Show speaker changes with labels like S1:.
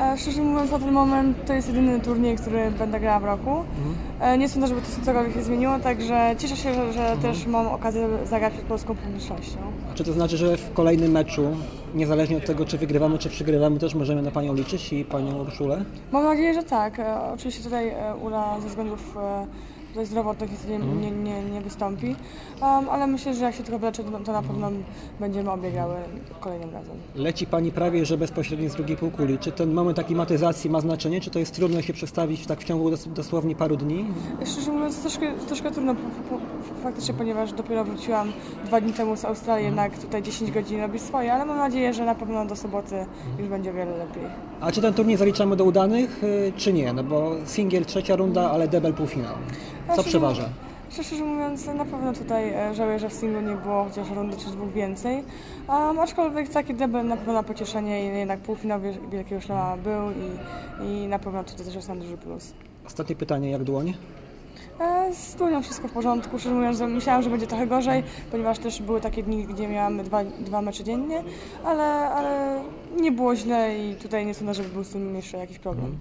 S1: E, Szczerze mówiąc, na ten moment to jest jedyny turniej, który będę grała w roku. E, Nie sądzę, żeby to cokolwiek się zmieniło, także cieszę się, że, że też mam okazję zagrać przed polską publicznością.
S2: A czy to znaczy, że w kolejnym meczu, niezależnie od tego, czy wygrywamy, czy przegrywamy, też możemy na Panią liczyć i Panią Urszulę?
S1: Mam nadzieję, że tak. E, Oczywiście tutaj Ula ze względów tutaj zdrowotnych niestety nie, nie, nie, nie wystąpi, um, ale myślę, że jak się tylko wyleczy, to- na pewno będziemy obie grały kolejnym razem.
S2: Leci Pani prawie, że bezpośrednio z drugiej półkuli. Czy ten moment aklimatyzacji ma znaczenie, czy to jest trudno się przestawić tak w ciągu dos- dosłownie paru dni?
S1: Szczerze mówiąc, troszkę, troszkę trudno po, po, faktycznie, ponieważ dopiero wróciłam dwa dni temu z Australii, jednak tutaj 10 godzin robi swoje, ale mam nadzieję, że na pewno do soboty już będzie o wiele lepiej.
S2: A czy ten turniej zaliczamy do udanych, y, czy nie? No bo singiel trzecia runda, ale debel półfinał. Co przeważa?
S1: Szczerze mówiąc, na pewno tutaj e, żałuję, że w singlu nie było chociaż rundy czy dwóch więcej. Um, aczkolwiek taki debel na pewno na pocieszenie i jednak półfinał Wiel- Wielkiego Szlama był i, i na pewno tutaj też jest nam duży plus.
S2: Ostatnie pytanie, jak dłoń?
S1: E, Z dłonią wszystko w porządku. Szczerze mówiąc, myślałam, że będzie trochę gorzej, ponieważ też były takie dni, gdzie miałam dwa, dwa mecze dziennie, ale, ale nie było źle i tutaj nie sądzę, żeby był z tym jeszcze jakiś problem.